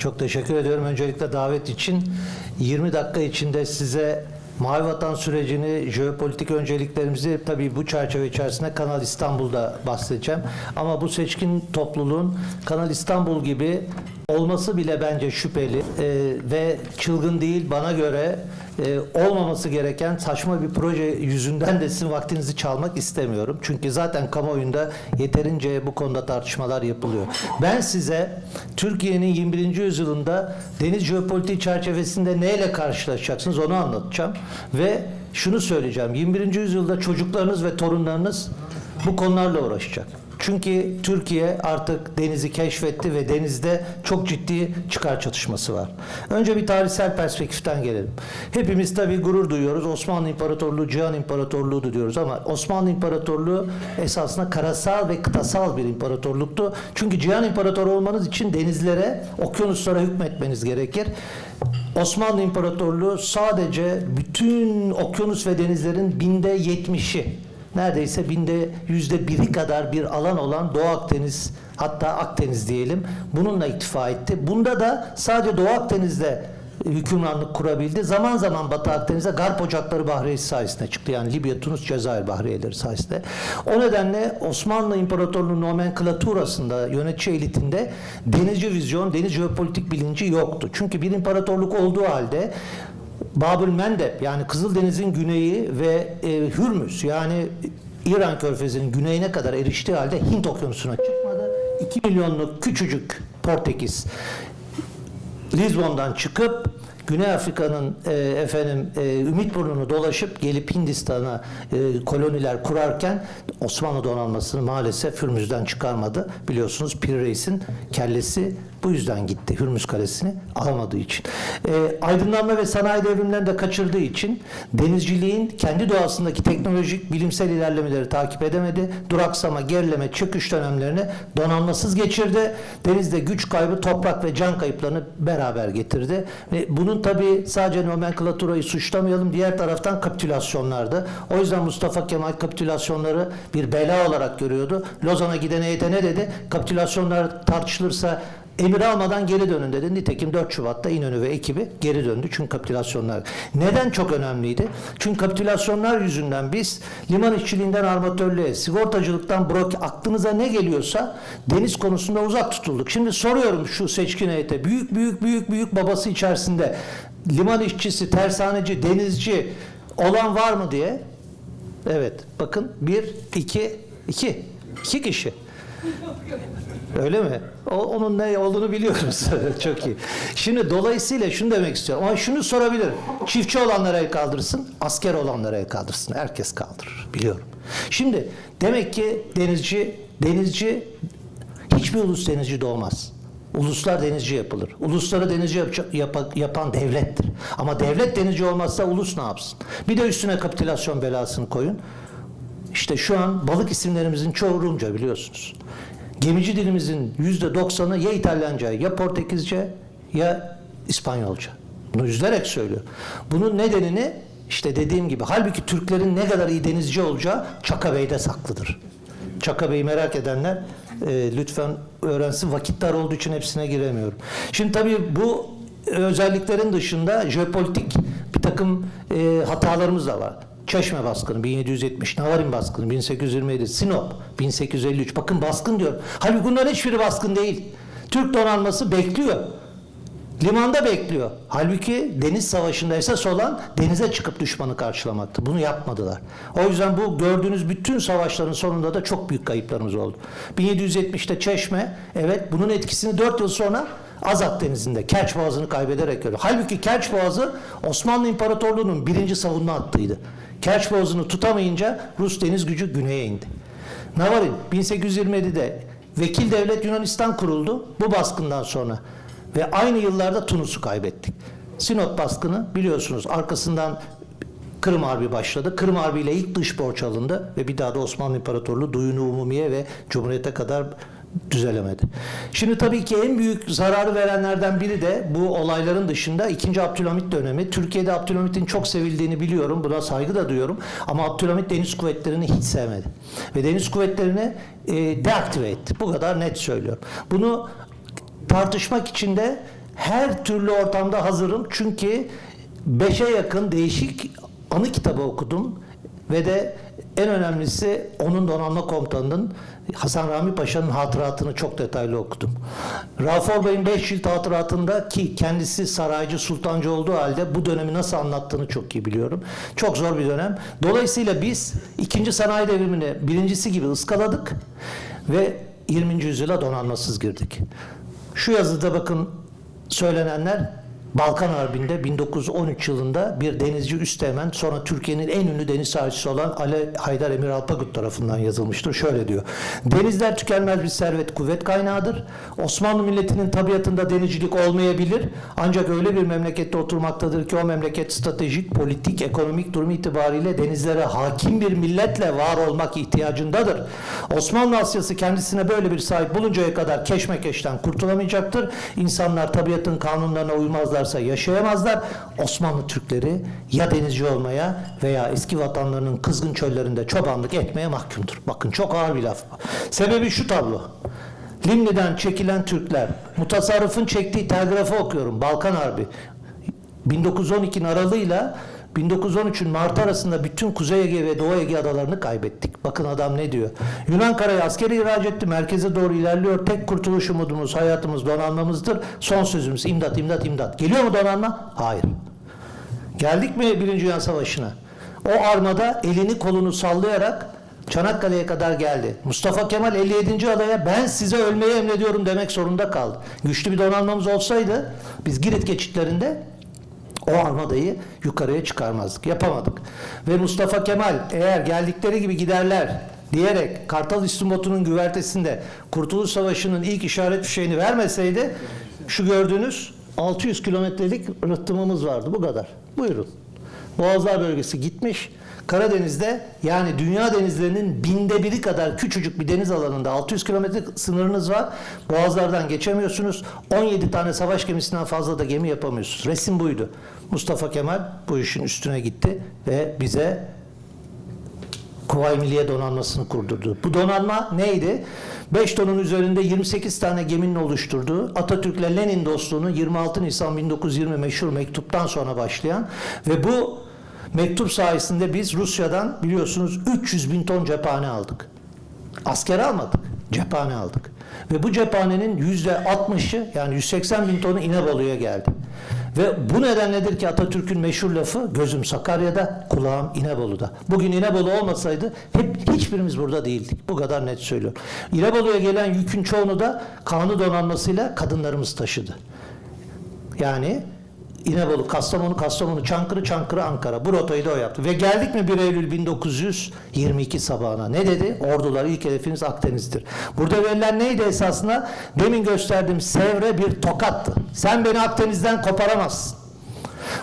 Çok teşekkür ediyorum öncelikle davet için. 20 dakika içinde size Mavi Vatan sürecini, jeopolitik önceliklerimizi tabii bu çerçeve içerisinde Kanal İstanbul'da bahsedeceğim. Ama bu seçkin topluluğun Kanal İstanbul gibi olması bile bence şüpheli Ee, ve çılgın değil bana göre e, olmaması gereken saçma bir proje yüzünden de sizin vaktinizi çalmak istemiyorum. Çünkü zaten kamuoyunda yeterince bu konuda tartışmalar yapılıyor. Ben size Türkiye'nin 21. yüzyılında deniz jeopolitiği çerçevesinde neyle karşılaşacaksınız onu anlatacağım. Ve şunu söyleyeceğim. 21. yüzyılda çocuklarınız ve torunlarınız bu konularla uğraşacak. Çünkü Türkiye artık denizi keşfetti ve denizde çok ciddi çıkar çatışması var. Önce bir tarihsel perspektiften gelelim. Hepimiz tabii gurur duyuyoruz. Osmanlı İmparatorluğu Cihan İmparatorluğu'du diyoruz ama Osmanlı İmparatorluğu esasında karasal ve kıtasal bir imparatorluktu. Çünkü Cihan İmparatoru olmanız için denizlere, okyanuslara hükmetmeniz gerekir. Osmanlı İmparatorluğu sadece bütün okyanus ve denizlerin binde yetmişi neredeyse binde yüzde biri kadar bir alan olan Doğu Akdeniz hatta Akdeniz diyelim bununla iktifa etti. Bunda da sadece Doğu Akdeniz'de hükümranlık kurabildi. Zaman zaman Batı Akdeniz'de Garp Ocakları Bahriyesi sayesinde çıktı. Yani Libya, Tunus, Cezayir Bahriyeleri sayesinde. O nedenle Osmanlı İmparatorluğu nomenklaturasında, yönetici elitinde denizci vizyon, deniz jeopolitik bilinci yoktu. Çünkü bir imparatorluk olduğu halde Babül Mendeb yani Kızıldeniz'in güneyi ve e, Hürmüz yani İran körfezinin güneyine kadar eriştiği halde Hint okyanusuna çıkmadı. 2 milyonluk küçücük Portekiz Lizbon'dan çıkıp Güney Afrika'nın e, efendim e, Ümit Burnu'nu dolaşıp gelip Hindistan'a e, koloniler kurarken Osmanlı donanmasını maalesef Hürmüz'den çıkarmadı. Biliyorsunuz Pir Reis'in kellesi bu yüzden gitti. Hürmüz Kalesi'ni almadığı için. E, aydınlanma ve sanayi devrimlerini de kaçırdığı için denizciliğin kendi doğasındaki teknolojik bilimsel ilerlemeleri takip edemedi. Duraksama, gerileme, çöküş dönemlerini donanmasız geçirdi. Denizde güç kaybı, toprak ve can kayıplarını beraber getirdi. Ve bunun tabi sadece nomenklaturayı suçlamayalım. Diğer taraftan kapitülasyonlardı. O yüzden Mustafa Kemal kapitülasyonları bir bela olarak görüyordu. Lozan'a giden heyete ne dedi? Kapitülasyonlar tartışılırsa Emir almadan geri dönün dedi. Nitekim 4 Şubat'ta İnönü ve ekibi geri döndü. Çünkü kapitülasyonlar. Neden çok önemliydi? Çünkü kapitülasyonlar yüzünden biz liman işçiliğinden armatörlüğe, sigortacılıktan brok aklınıza ne geliyorsa deniz konusunda uzak tutulduk. Şimdi soruyorum şu seçkin heyete. Büyük büyük büyük büyük babası içerisinde liman işçisi, tersaneci, denizci olan var mı diye. Evet. Bakın bir, iki, iki. iki kişi. Öyle mi? O, onun ne olduğunu biliyoruz. Çok iyi. Şimdi dolayısıyla şunu demek istiyorum. Ama şunu sorabilirim. Çiftçi olanlara el kaldırsın, asker olanlara el kaldırsın. Herkes kaldırır. Biliyorum. Şimdi demek ki denizci, denizci hiçbir ulus denizci doğmaz. Uluslar denizci yapılır. Ulusları denizci yap- yapa- yapan devlettir. Ama devlet denizci olmazsa ulus ne yapsın? Bir de üstüne kapitülasyon belasını koyun. İşte şu an balık isimlerimizin çoğu Rumca biliyorsunuz. Gemici dilimizin yüzde doksanı ya İtalyanca ya Portekizce ya İspanyolca. Bunu üzülerek söylüyor. Bunun nedenini işte dediğim gibi halbuki Türklerin ne kadar iyi denizci olacağı Çaka Bey'de saklıdır. Çaka Bey'i merak edenler e, lütfen öğrensin. Vakit dar olduğu için hepsine giremiyorum. Şimdi tabii bu özelliklerin dışında jeopolitik bir takım e, hatalarımız da var. Çeşme baskını 1770, Navarin baskını 1827, Sinop 1853. Bakın baskın diyor. Halbuki bunların hiçbiri baskın değil. Türk donanması bekliyor. Limanda bekliyor. Halbuki deniz savaşında esas olan denize çıkıp düşmanı karşılamaktı. Bunu yapmadılar. O yüzden bu gördüğünüz bütün savaşların sonunda da çok büyük kayıplarımız oldu. 1770'te Çeşme, evet bunun etkisini 4 yıl sonra Azak Denizi'nde Kerç Boğazı'nı kaybederek gördü. Halbuki Kerç Boğazı Osmanlı İmparatorluğu'nun birinci savunma hattıydı. Kerç Boğazı'nı tutamayınca Rus deniz gücü güneye indi. Navarin 1827'de vekil devlet Yunanistan kuruldu bu baskından sonra. Ve aynı yıllarda Tunus'u kaybettik. Sinop baskını biliyorsunuz arkasından Kırım Harbi başladı. Kırım Harbi ile ilk dış borç alındı ve bir daha da Osmanlı İmparatorluğu Duyunu Umumiye ve Cumhuriyete kadar düzelemedi. Şimdi tabii ki en büyük zararı verenlerden biri de bu olayların dışında 2. Abdülhamit dönemi. Türkiye'de Abdülhamit'in çok sevildiğini biliyorum. Buna saygı da duyuyorum. Ama Abdülhamit deniz kuvvetlerini hiç sevmedi. Ve deniz kuvvetlerini e, deaktive etti. Bu kadar net söylüyorum. Bunu tartışmak için de her türlü ortamda hazırım. Çünkü beşe yakın değişik anı kitabı okudum. Ve de en önemlisi onun donanma komutanının Hasan Rami Paşa'nın hatıratını çok detaylı okudum. Rauf Orbay'ın 5 cilt hatıratında ki kendisi saraycı sultancı olduğu halde bu dönemi nasıl anlattığını çok iyi biliyorum. Çok zor bir dönem. Dolayısıyla biz ikinci sanayi devrimini birincisi gibi ıskaladık ve 20. yüzyıla donanmasız girdik. Şu yazıda bakın söylenenler Balkan Harbi'nde 1913 yılında bir denizci üsteğmen sonra Türkiye'nin en ünlü deniz sahicisi olan Ali Haydar Emir Alpagut tarafından yazılmıştır. Şöyle diyor. Denizler tükenmez bir servet kuvvet kaynağıdır. Osmanlı milletinin tabiatında denizcilik olmayabilir. Ancak öyle bir memlekette oturmaktadır ki o memleket stratejik, politik, ekonomik durum itibariyle denizlere hakim bir milletle var olmak ihtiyacındadır. Osmanlı Asyası kendisine böyle bir sahip buluncaya kadar keşmekeşten kurtulamayacaktır. İnsanlar tabiatın kanunlarına uymazlarsa yaşayamazlar. Osmanlı Türkleri ya denizci olmaya veya eski vatanlarının kızgın çöllerinde çobanlık etmeye mahkumdur. Bakın çok ağır bir laf. Sebebi şu tablo. Limni'den çekilen Türkler, mutasarrıfın çektiği telgrafı okuyorum, Balkan Harbi. 1912'nin aralığıyla 1913'ün Mart arasında bütün Kuzey Ege ve Doğu Ege adalarını kaybettik. Bakın adam ne diyor. Yunan karayı askeri ihraç etti. Merkeze doğru ilerliyor. Tek kurtuluş umudumuz, hayatımız, donanmamızdır. Son sözümüz imdat, imdat, imdat. Geliyor mu donanma? Hayır. Geldik mi Birinci Dünya Savaşı'na? O armada elini kolunu sallayarak Çanakkale'ye kadar geldi. Mustafa Kemal 57. alaya ben size ölmeyi emrediyorum demek zorunda kaldı. Güçlü bir donanmamız olsaydı biz Girit geçitlerinde o armadayı yukarıya çıkarmazdık. Yapamadık. Ve Mustafa Kemal eğer geldikleri gibi giderler diyerek Kartal İstimbotu'nun güvertesinde Kurtuluş Savaşı'nın ilk işaret fişeğini vermeseydi şu gördüğünüz 600 kilometrelik rıhtımımız vardı. Bu kadar. Buyurun. Boğazlar bölgesi gitmiş. Karadeniz'de yani dünya denizlerinin binde biri kadar küçücük bir deniz alanında 600 kilometre sınırınız var. Boğazlardan geçemiyorsunuz. 17 tane savaş gemisinden fazla da gemi yapamıyorsunuz. Resim buydu. Mustafa Kemal bu işin üstüne gitti ve bize Kuvayi Milliye Donanması'nı kurdurdu. Bu donanma neydi? 5 tonun üzerinde 28 tane geminin oluşturduğu Atatürk'le Lenin dostluğunu 26 Nisan 1920 meşhur mektuptan sonra başlayan ve bu mektup sayesinde biz Rusya'dan biliyorsunuz 300 bin ton cephane aldık. Asker almadık, cephane aldık. Ve bu cephanenin yüzde 60'ı yani 180 bin tonu İnebolu'ya geldi. Ve bu nedenledir ki Atatürk'ün meşhur lafı gözüm Sakarya'da, kulağım İnebolu'da. Bugün İnebolu olmasaydı hep hiçbirimiz burada değildik. Bu kadar net söylüyorum. İnebolu'ya gelen yükün çoğunu da kanı donanmasıyla kadınlarımız taşıdı. Yani İnebolu, Kastamonu, Kastamonu, Çankırı, Çankırı, Ankara. Bu rotayı da o yaptı. Ve geldik mi 1 Eylül 1922 sabahına? Ne dedi? Ordular ilk hedefiniz Akdeniz'dir. Burada verilen neydi esasında? Demin gösterdiğim Sevre bir tokattı. Sen beni Akdeniz'den koparamazsın.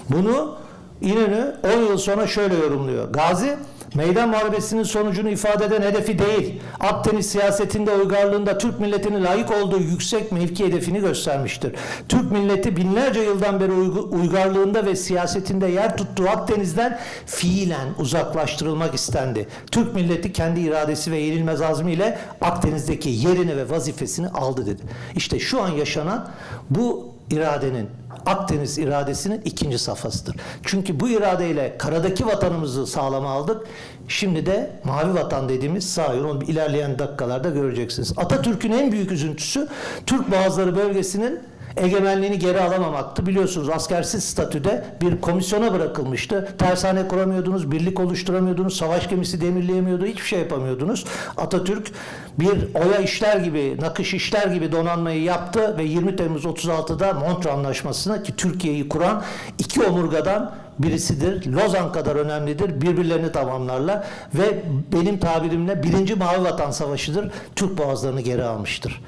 Bunu İnönü 10 yıl sonra şöyle yorumluyor. Gazi meydan muharebesinin sonucunu ifade eden hedefi değil, Akdeniz siyasetinde uygarlığında Türk milletinin layık olduğu yüksek mevki hedefini göstermiştir. Türk milleti binlerce yıldan beri uygarlığında ve siyasetinde yer tuttuğu Akdeniz'den fiilen uzaklaştırılmak istendi. Türk milleti kendi iradesi ve yenilmez azmiyle Akdeniz'deki yerini ve vazifesini aldı dedi. İşte şu an yaşanan bu iradenin Akdeniz iradesinin ikinci safhasıdır. Çünkü bu iradeyle karadaki vatanımızı sağlama aldık. Şimdi de mavi vatan dediğimiz sahil onu ilerleyen dakikalarda göreceksiniz. Atatürk'ün en büyük üzüntüsü Türk Boğazları bölgesinin egemenliğini geri alamamaktı. Biliyorsunuz askersiz statüde bir komisyona bırakılmıştı. Tersane kuramıyordunuz, birlik oluşturamıyordunuz, savaş gemisi demirleyemiyordu, hiçbir şey yapamıyordunuz. Atatürk bir oya işler gibi, nakış işler gibi donanmayı yaptı ve 20 Temmuz 36'da Montreux Anlaşması'na ki Türkiye'yi kuran iki omurgadan birisidir. Lozan kadar önemlidir. Birbirlerini tamamlarlar ve benim tabirimle birinci Mavi Vatan Savaşı'dır. Türk boğazlarını geri almıştır.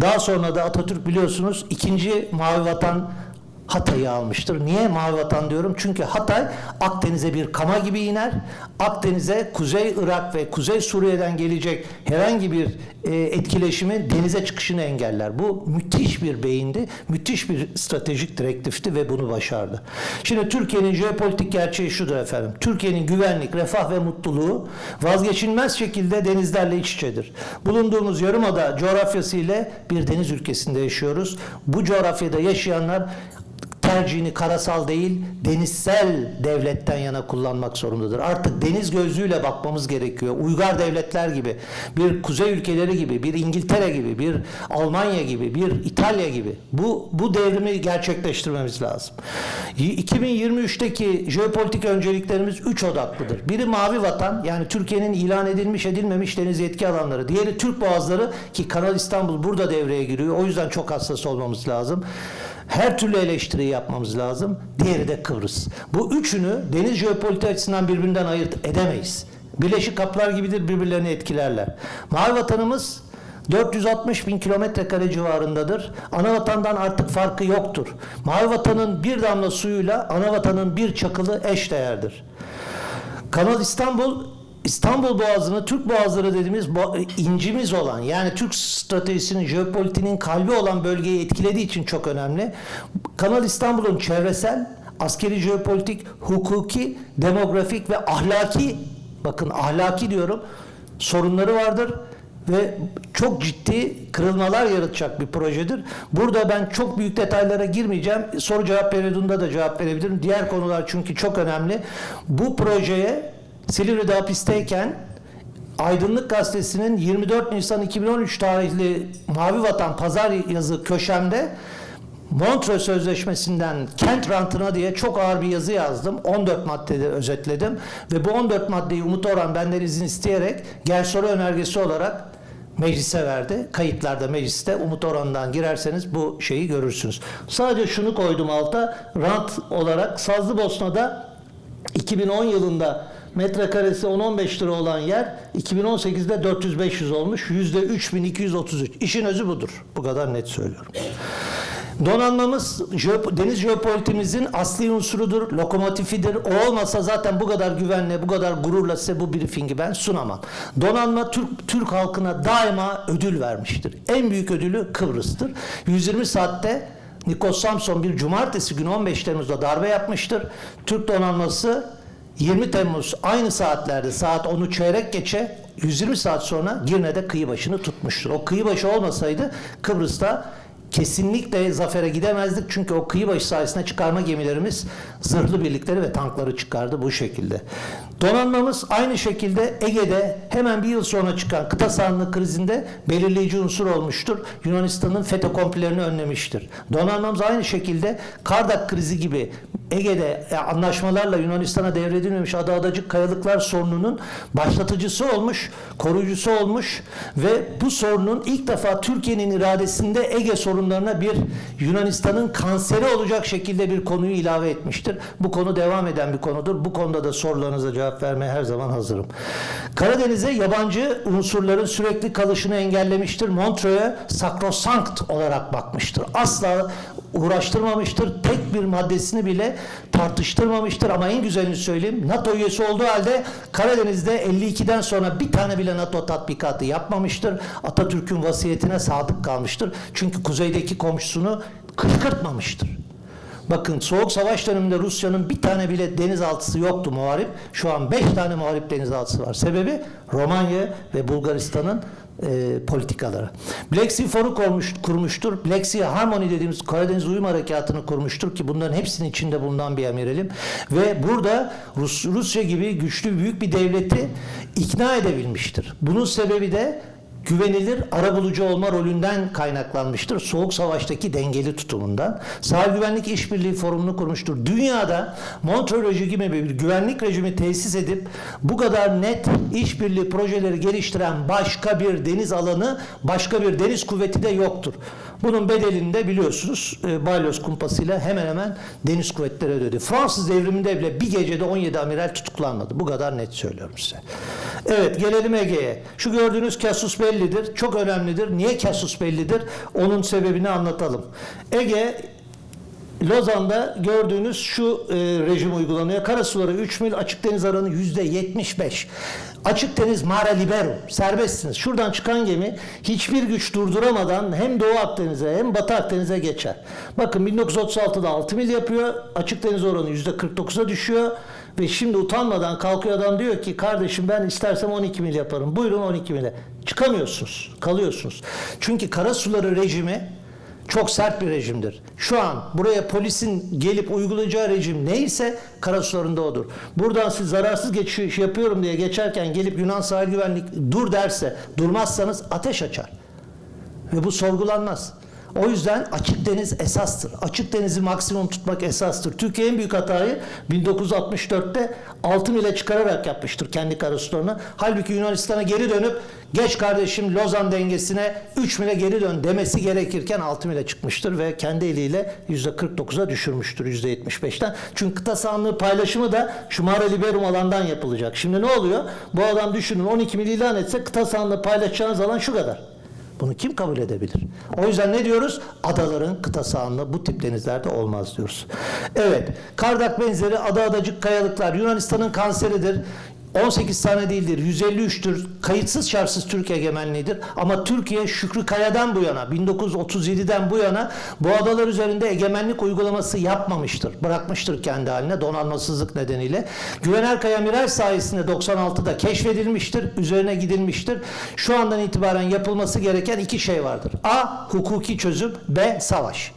Daha sonra da Atatürk biliyorsunuz ikinci Mavi Vatan Hatay'ı almıştır. Niye mavi vatan diyorum? Çünkü Hatay Akdeniz'e bir kama gibi iner. Akdeniz'e Kuzey Irak ve Kuzey Suriye'den gelecek herhangi bir e, etkileşimin denize çıkışını engeller. Bu müthiş bir beyindi. Müthiş bir stratejik direktifti ve bunu başardı. Şimdi Türkiye'nin jeopolitik gerçeği şudur efendim. Türkiye'nin güvenlik, refah ve mutluluğu vazgeçilmez şekilde denizlerle iç içedir. Bulunduğumuz yarımada coğrafyası ile bir deniz ülkesinde yaşıyoruz. Bu coğrafyada yaşayanlar tercihini karasal değil denizsel devletten yana kullanmak zorundadır. Artık deniz gözlüğüyle bakmamız gerekiyor. Uygar devletler gibi, bir kuzey ülkeleri gibi, bir İngiltere gibi, bir Almanya gibi, bir İtalya gibi. Bu bu devrimi gerçekleştirmemiz lazım. Y- 2023'teki jeopolitik önceliklerimiz üç odaklıdır. Biri mavi vatan yani Türkiye'nin ilan edilmiş edilmemiş deniz yetki alanları. Diğeri Türk boğazları ki Kanal İstanbul burada devreye giriyor. O yüzden çok hassas olmamız lazım. Her türlü eleştiri yapmamız lazım. Diğeri de Kıbrıs. Bu üçünü deniz jeopolitik açısından birbirinden ayırt edemeyiz. Birleşik kaplar gibidir birbirlerini etkilerler. Mavi vatanımız 460 bin kilometre kare civarındadır. Ana vatandan artık farkı yoktur. Mavi vatanın bir damla suyuyla ana vatanın bir çakılı eşdeğerdir. Kanal İstanbul İstanbul Boğazı'nı Türk Boğazları dediğimiz incimiz olan yani Türk stratejisinin jeopolitiğinin kalbi olan bölgeyi etkilediği için çok önemli. Kanal İstanbul'un çevresel, askeri jeopolitik, hukuki, demografik ve ahlaki bakın ahlaki diyorum sorunları vardır ve çok ciddi kırılmalar yaratacak bir projedir. Burada ben çok büyük detaylara girmeyeceğim. Soru cevap periodunda da cevap verebilirim. Diğer konular çünkü çok önemli. Bu projeye Silivri'de hapisteyken Aydınlık Gazetesi'nin 24 Nisan 2013 tarihli Mavi Vatan Pazar yazı köşemde Montreux Sözleşmesi'nden kent rantına diye çok ağır bir yazı yazdım. 14 maddede özetledim ve bu 14 maddeyi Umut Orhan benden izin isteyerek soru önergesi olarak meclise verdi. Kayıtlarda mecliste Umut Orhan'dan girerseniz bu şeyi görürsünüz. Sadece şunu koydum alta. Rant olarak Sazlıbosna'da 2010 yılında metrekaresi 10-15 lira olan yer 2018'de 400-500 olmuş. Yüzde 3233. İşin özü budur. Bu kadar net söylüyorum. Donanmamız deniz jeopolitimizin asli unsurudur, lokomotifidir. O olmasa zaten bu kadar güvenle, bu kadar gururla size bu briefingi ben sunamam. Donanma Türk Türk halkına daima ödül vermiştir. En büyük ödülü Kıbrıs'tır. 120 saatte Nikos Samson bir cumartesi günü 15 Temmuz'da darbe yapmıştır. Türk donanması 20 Temmuz aynı saatlerde saat 10'u çeyrek geçe 120 saat sonra Girne'de kıyı başını tutmuştur. O kıyı başı olmasaydı Kıbrıs'ta kesinlikle zafere gidemezdik. Çünkü o kıyı başı sayesinde çıkarma gemilerimiz zırhlı birlikleri ve tankları çıkardı bu şekilde. Donanmamız aynı şekilde Ege'de hemen bir yıl sonra çıkan kıta sahanlığı krizinde belirleyici unsur olmuştur. Yunanistan'ın FETÖ komplerini önlemiştir. Donanmamız aynı şekilde Kardak krizi gibi Ege'de e, anlaşmalarla Yunanistan'a devredilmemiş ada adacık kayalıklar sorununun başlatıcısı olmuş, koruyucusu olmuş ve bu sorunun ilk defa Türkiye'nin iradesinde Ege sorunlarına bir Yunanistan'ın kanseri olacak şekilde bir konuyu ilave etmiştir. Bu konu devam eden bir konudur. Bu konuda da sorularınıza cevap vermeye her zaman hazırım. Karadeniz'e yabancı unsurların sürekli kalışını engellemiştir. Montreux'e sakrosankt olarak bakmıştır. Asla uğraştırmamıştır. Tek bir maddesini bile tartıştırmamıştır. Ama en güzelini söyleyeyim. NATO üyesi olduğu halde Karadeniz'de 52'den sonra bir tane bile NATO tatbikatı yapmamıştır. Atatürk'ün vasiyetine sadık kalmıştır. Çünkü kuzeydeki komşusunu kışkırtmamıştır. Bakın Soğuk Savaş döneminde Rusya'nın bir tane bile denizaltısı yoktu muharip. Şu an beş tane muharip denizaltısı var. Sebebi Romanya ve Bulgaristan'ın e, politikaları. Black Sea Foru kurmuş, kurmuştur. Black Sea Harmony dediğimiz Karadeniz Uyum Harekatı'nı kurmuştur ki bunların hepsinin içinde bulunan bir amirelim. Ve burada Rus, Rusya gibi güçlü büyük bir devleti ikna edebilmiştir. Bunun sebebi de güvenilir arabulucu olma rolünden kaynaklanmıştır. Soğuk Savaş'taki dengeli tutumundan. Sahil Güvenlik İşbirliği Forumu'nu kurmuştur. Dünyada Montreux gibi bir güvenlik rejimi tesis edip bu kadar net işbirliği projeleri geliştiren başka bir deniz alanı, başka bir deniz kuvveti de yoktur. Bunun bedelini de biliyorsunuz e, Balyoz kumpasıyla hemen hemen deniz kuvvetleri ödedi. Fransız devriminde bile bir gecede 17 amiral tutuklanmadı. Bu kadar net söylüyorum size. Evet gelelim Ege'ye. Şu gördüğünüz Kasus bellidir. Çok önemlidir. Niye Kasus bellidir? Onun sebebini anlatalım. Ege Lozan'da gördüğünüz şu e, rejim uygulanıyor. Karasuları 3 mil, açık deniz yüzde 75. Açık deniz mare liberum, serbestsiniz. Şuradan çıkan gemi hiçbir güç durduramadan hem Doğu Akdeniz'e hem Batı Akdeniz'e geçer. Bakın 1936'da 6 mil yapıyor, açık deniz oranı yüzde 49'a düşüyor. Ve şimdi utanmadan kalkıyor adam diyor ki kardeşim ben istersem 12 mil yaparım. Buyurun 12 mile. Çıkamıyorsunuz, kalıyorsunuz. Çünkü karasuları rejimi çok sert bir rejimdir. Şu an buraya polisin gelip uygulayacağı rejim neyse karasularında odur. Buradan siz zararsız geçiş yapıyorum diye geçerken gelip Yunan sahil güvenlik dur derse durmazsanız ateş açar. Ve bu sorgulanmaz. O yüzden açık deniz esastır. Açık denizi maksimum tutmak esastır. Türkiye en büyük hatayı 1964'te 6 mile çıkararak yapmıştır kendi karasularını. Halbuki Yunanistan'a geri dönüp geç kardeşim Lozan dengesine 3 mile geri dön demesi gerekirken 6 mile çıkmıştır ve kendi eliyle %49'a düşürmüştür %75'ten. Çünkü kıta sahanlığı paylaşımı da şu Mare Liberum alandan yapılacak. Şimdi ne oluyor? Bu adam düşünün 12 mil ilan etse kıta sahanlığı paylaşacağınız alan şu kadar. Bunu kim kabul edebilir? O yüzden ne diyoruz? Adaların kıta sahanlığı bu tip denizlerde olmaz diyoruz. Evet, Kardak benzeri ada adacık kayalıklar Yunanistan'ın kanseridir. 18 tane değildir, 153'tür. Kayıtsız şartsız Türk egemenliğidir. Ama Türkiye Şükrü Kaya'dan bu yana, 1937'den bu yana bu adalar üzerinde egemenlik uygulaması yapmamıştır. Bırakmıştır kendi haline donanmasızlık nedeniyle. Güvener Kaya Miral sayesinde 96'da keşfedilmiştir, üzerine gidilmiştir. Şu andan itibaren yapılması gereken iki şey vardır. A. Hukuki çözüm, B. Savaş.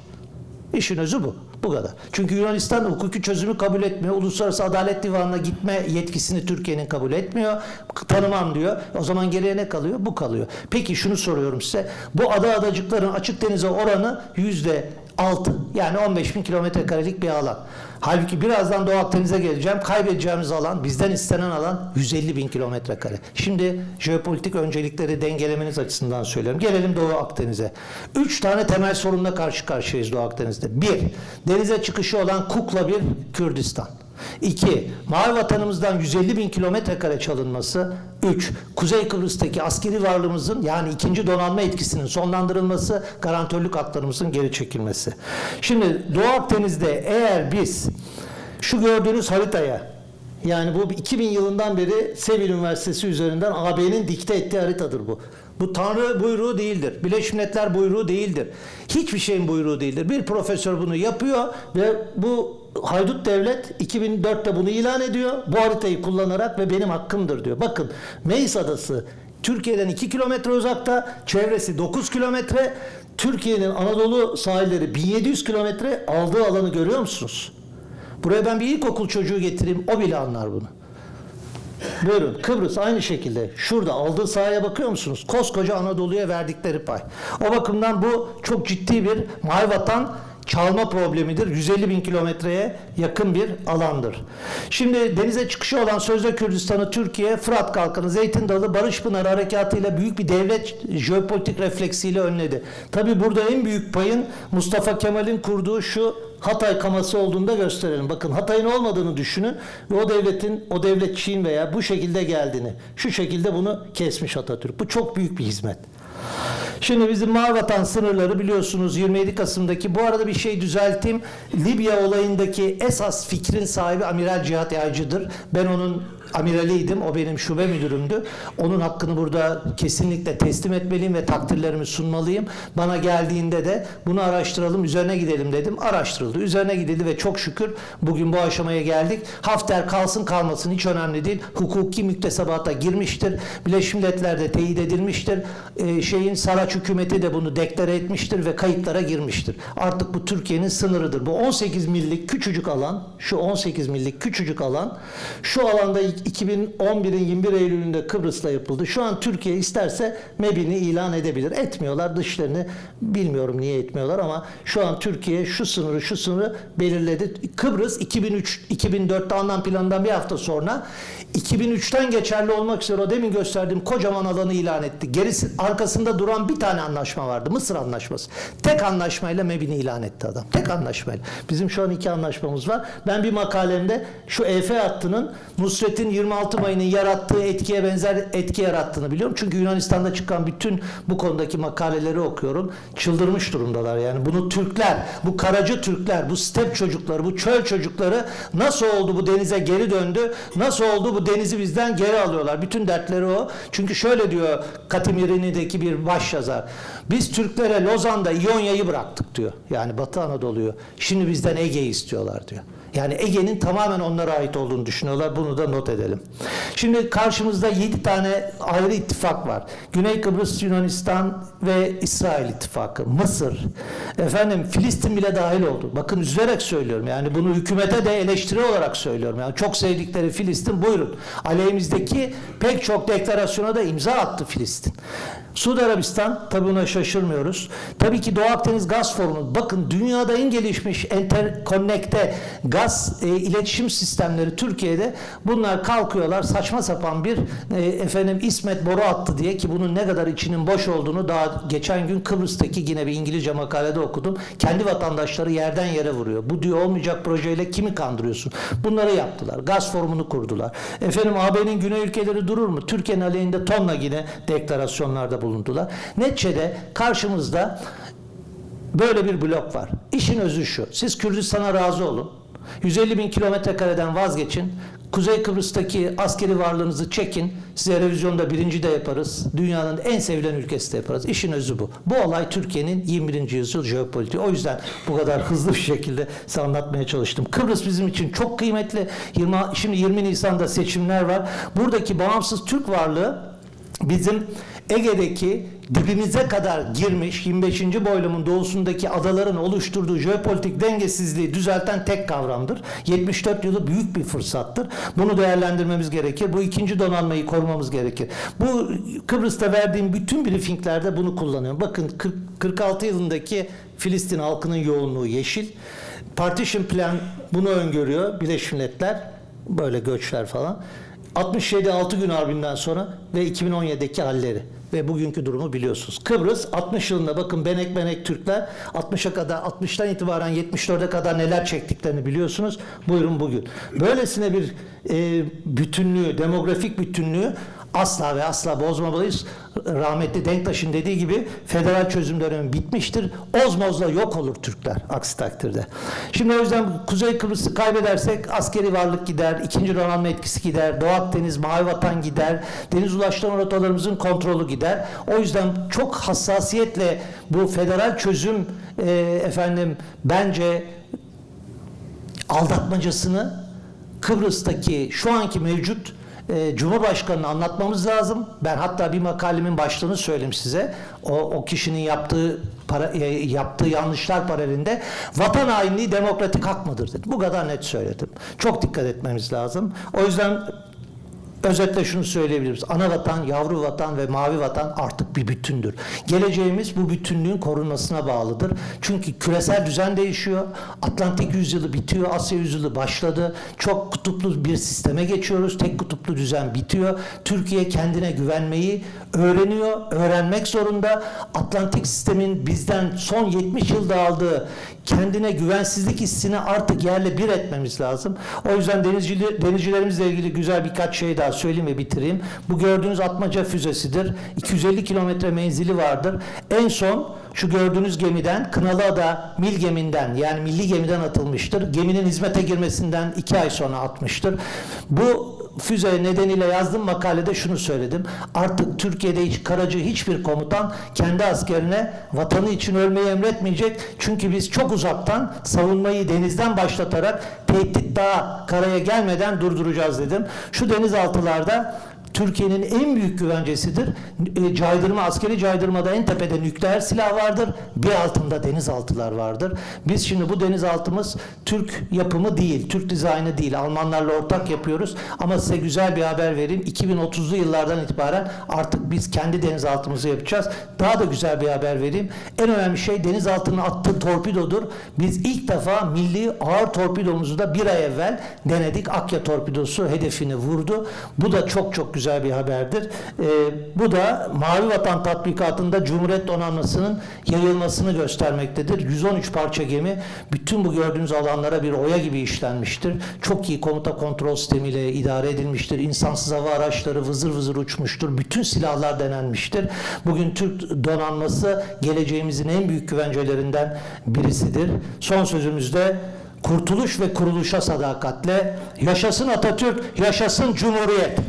İşin özü bu. Bu kadar. Çünkü Yunanistan hukuki çözümü kabul etmiyor. Uluslararası Adalet Divanı'na gitme yetkisini Türkiye'nin kabul etmiyor. Tanımam diyor. O zaman geriye ne kalıyor? Bu kalıyor. Peki şunu soruyorum size. Bu ada adacıkların açık denize oranı yüzde 6 yani 15 bin kilometre karelik bir alan. Halbuki birazdan Doğu Akdeniz'e geleceğim. Kaybedeceğimiz alan, bizden istenen alan 150 bin kilometre kare. Şimdi jeopolitik öncelikleri dengelemeniz açısından söylüyorum. Gelelim Doğu Akdeniz'e. Üç tane temel sorunla karşı karşıyayız Doğu Akdeniz'de. Bir, denize çıkışı olan Kukla bir Kürdistan. İki, mavi vatanımızdan 150 bin kilometre kare çalınması. Üç, Kuzey Kıbrıs'taki askeri varlığımızın yani ikinci donanma etkisinin sonlandırılması, garantörlük haklarımızın geri çekilmesi. Şimdi Doğu Akdeniz'de eğer biz şu gördüğünüz haritaya yani bu 2000 yılından beri Sevil Üniversitesi üzerinden AB'nin dikte ettiği haritadır bu. Bu Tanrı buyruğu değildir. Birleşmiş Milletler buyruğu değildir. Hiçbir şeyin buyruğu değildir. Bir profesör bunu yapıyor ve bu haydut devlet 2004'te bunu ilan ediyor. Bu haritayı kullanarak ve benim hakkımdır diyor. Bakın Meis Adası Türkiye'den 2 kilometre uzakta, çevresi 9 kilometre. Türkiye'nin Anadolu sahilleri 1700 kilometre aldığı alanı görüyor musunuz? Buraya ben bir ilkokul çocuğu getireyim, o bile anlar bunu. Buyurun Kıbrıs aynı şekilde. Şurada aldığı sahaya bakıyor musunuz? Koskoca Anadolu'ya verdikleri pay. O bakımdan bu çok ciddi bir mavi vatan çalma problemidir. 150 bin kilometreye yakın bir alandır. Şimdi denize çıkışı olan Sözde Kürdistan'ı Türkiye, Fırat Kalkanı, Zeytin Dalı, Barış Pınarı harekatıyla büyük bir devlet jeopolitik refleksiyle önledi. Tabi burada en büyük payın Mustafa Kemal'in kurduğu şu Hatay kaması olduğunu da gösterelim. Bakın Hatay'ın olmadığını düşünün ve o devletin, o devletçiğin veya bu şekilde geldiğini, şu şekilde bunu kesmiş Atatürk. Bu çok büyük bir hizmet. Şimdi bizim Mavi Vatan sınırları biliyorsunuz 27 Kasım'daki bu arada bir şey düzelteyim. Libya olayındaki esas fikrin sahibi Amiral Cihat Yaycı'dır. Ben onun amiraliydim. O benim şube müdürümdü. Onun hakkını burada kesinlikle teslim etmeliyim ve takdirlerimi sunmalıyım. Bana geldiğinde de bunu araştıralım, üzerine gidelim dedim. Araştırıldı. Üzerine gidildi ve çok şükür bugün bu aşamaya geldik. Hafter kalsın kalmasın hiç önemli değil. Hukuki müktesebata girmiştir. Birleşmiş Milletler'de teyit edilmiştir. Ee, şeyin Saraç hükümeti de bunu deklare etmiştir ve kayıtlara girmiştir. Artık bu Türkiye'nin sınırıdır. Bu 18 millik küçücük alan, şu 18 millik küçücük alan, şu alanda 2011'in 21 Eylül'ünde Kıbrıs'la yapıldı. Şu an Türkiye isterse MEB'ini ilan edebilir. Etmiyorlar dışlarını. Bilmiyorum niye etmiyorlar ama şu an Türkiye şu sınırı şu sınırı belirledi. Kıbrıs 2003 2004'te anlam planından bir hafta sonra 2003'ten geçerli olmak üzere o demin gösterdiğim kocaman alanı ilan etti. Gerisi arkasında duran bir tane anlaşma vardı. Mısır anlaşması. Tek anlaşmayla MEB'ini ilan etti adam. Tek anlaşmayla. Bizim şu an iki anlaşmamız var. Ben bir makalemde şu EF hattının Nusret'in 26 Mayı'nın yarattığı etkiye benzer etki yarattığını biliyorum. Çünkü Yunanistan'da çıkan bütün bu konudaki makaleleri okuyorum. Çıldırmış durumdalar yani. Bunu Türkler, bu karacı Türkler, bu step çocukları, bu çöl çocukları nasıl oldu bu denize geri döndü? Nasıl oldu bu denizi bizden geri alıyorlar? Bütün dertleri o. Çünkü şöyle diyor Katimirini'deki bir başyazar. Biz Türklere Lozan'da İonya'yı bıraktık diyor. Yani Batı Anadolu'yu. Şimdi bizden Ege'yi istiyorlar diyor. Yani Ege'nin tamamen onlara ait olduğunu düşünüyorlar. Bunu da not edelim. Şimdi karşımızda 7 tane ayrı ittifak var. Güney Kıbrıs, Yunanistan ve İsrail ittifakı. Mısır. Efendim Filistin bile dahil oldu. Bakın üzülerek söylüyorum. Yani bunu hükümete de eleştiri olarak söylüyorum. Yani çok sevdikleri Filistin buyurun. Aleyhimizdeki pek çok deklarasyona da imza attı Filistin. Suudi Arabistan tabii buna şaşırmıyoruz. Tabii ki Doğu Akdeniz Gaz Forumu. Bakın dünyada en gelişmiş interkonnekte gaz e, iletişim sistemleri Türkiye'de bunlar kalkıyorlar saçma sapan bir e, efendim İsmet boru attı diye ki bunun ne kadar içinin boş olduğunu daha geçen gün Kıbrıs'taki yine bir İngilizce makalede okudum. Kendi vatandaşları yerden yere vuruyor. Bu diyor olmayacak projeyle kimi kandırıyorsun? Bunları yaptılar. Gaz forumunu kurdular. Efendim AB'nin güney ülkeleri durur mu? Türkiye'nin aleyhinde tonla yine deklarasyonlarda bulundular. Neticede karşımızda böyle bir blok var. İşin özü şu. Siz Kürdistan'a razı olun. 150 bin kilometre kareden vazgeçin. Kuzey Kıbrıs'taki askeri varlığınızı çekin. Size revizyonda birinci de yaparız. Dünyanın en sevilen ülkesi de yaparız. İşin özü bu. Bu olay Türkiye'nin 21. yüzyıl jeopolitiği. O yüzden bu kadar hızlı bir şekilde size anlatmaya çalıştım. Kıbrıs bizim için çok kıymetli. 20, şimdi 20 Nisan'da seçimler var. Buradaki bağımsız Türk varlığı bizim Ege'deki dibimize kadar girmiş 25. boylumun doğusundaki adaların oluşturduğu jeopolitik dengesizliği düzelten tek kavramdır. 74 yılı büyük bir fırsattır. Bunu değerlendirmemiz gerekir. Bu ikinci donanmayı korumamız gerekir. Bu Kıbrıs'ta verdiğim bütün briefinglerde bunu kullanıyorum. Bakın 40 46 yılındaki Filistin halkının yoğunluğu yeşil. Partition Plan bunu öngörüyor. Birleşmiş Milletler böyle göçler falan. 67 6 gün harbinden sonra ve 2017'deki halleri ve bugünkü durumu biliyorsunuz. Kıbrıs 60 yılında bakın Benek Benek Türkler 60'a kadar 60'tan itibaren 74'e kadar neler çektiklerini biliyorsunuz. Buyurun bugün. Böylesine bir e, bütünlüğü, demografik bütünlüğü asla ve asla bozmamalıyız. Rahmetli Denktaş'ın dediği gibi federal çözüm dönemi bitmiştir. Ozmozla yok olur Türkler aksi takdirde. Şimdi o yüzden Kuzey Kıbrıs'ı kaybedersek askeri varlık gider, ikinci donanma etkisi gider, Doğu Akdeniz, Mavi Vatan gider, deniz ulaştırma rotalarımızın kontrolü gider. O yüzden çok hassasiyetle bu federal çözüm e, efendim bence aldatmacasını Kıbrıs'taki şu anki mevcut e, Cumhurbaşkanı'na anlatmamız lazım. Ben hatta bir makalemin başlığını söyleyeyim size. O, o kişinin yaptığı para, e, yaptığı yanlışlar paralelinde vatan hainliği demokratik hak mıdır dedim. Bu kadar net söyledim. Çok dikkat etmemiz lazım. O yüzden Özetle şunu söyleyebiliriz. Ana vatan, yavru vatan ve mavi vatan artık bir bütündür. Geleceğimiz bu bütünlüğün korunmasına bağlıdır. Çünkü küresel düzen değişiyor. Atlantik yüzyılı bitiyor. Asya yüzyılı başladı. Çok kutuplu bir sisteme geçiyoruz. Tek kutuplu düzen bitiyor. Türkiye kendine güvenmeyi öğreniyor. Öğrenmek zorunda. Atlantik sistemin bizden son 70 yılda aldığı kendine güvensizlik hissini artık yerle bir etmemiz lazım. O yüzden denizcili, denizcilerimizle ilgili güzel birkaç şey daha söyleyeyim ve bitireyim. Bu gördüğünüz atmaca füzesidir. 250 kilometre menzili vardır. En son şu gördüğünüz gemiden Kınalıada Mil geminden yani milli gemiden atılmıştır. Geminin hizmete girmesinden iki ay sonra atmıştır. Bu füze nedeniyle yazdığım makalede şunu söyledim. Artık Türkiye'de hiç karacı hiçbir komutan kendi askerine vatanı için ölmeyi emretmeyecek. Çünkü biz çok uzaktan savunmayı denizden başlatarak tehdit daha karaya gelmeden durduracağız dedim. Şu denizaltılarda Türkiye'nin en büyük güvencesidir. E, caydırma, askeri caydırmada en tepede nükleer silah vardır. Bir altında denizaltılar vardır. Biz şimdi bu denizaltımız Türk yapımı değil, Türk dizaynı değil. Almanlarla ortak yapıyoruz. Ama size güzel bir haber vereyim. 2030'lu yıllardan itibaren artık biz kendi denizaltımızı yapacağız. Daha da güzel bir haber vereyim. En önemli şey denizaltının attığı torpidodur. Biz ilk defa milli ağır torpidomuzu da bir ay evvel denedik. Akya torpidosu hedefini vurdu. Bu da çok çok güzel güzel bir haberdir. E, bu da Mavi Vatan tatbikatında Cumhuriyet Donanması'nın yayılmasını göstermektedir. 113 parça gemi bütün bu gördüğünüz alanlara bir oya gibi işlenmiştir. Çok iyi komuta kontrol sistemiyle idare edilmiştir. İnsansız hava araçları vızır vızır uçmuştur. Bütün silahlar denenmiştir. Bugün Türk donanması geleceğimizin en büyük güvencelerinden birisidir. Son sözümüzde kurtuluş ve kuruluşa sadakatle yaşasın Atatürk, yaşasın Cumhuriyet.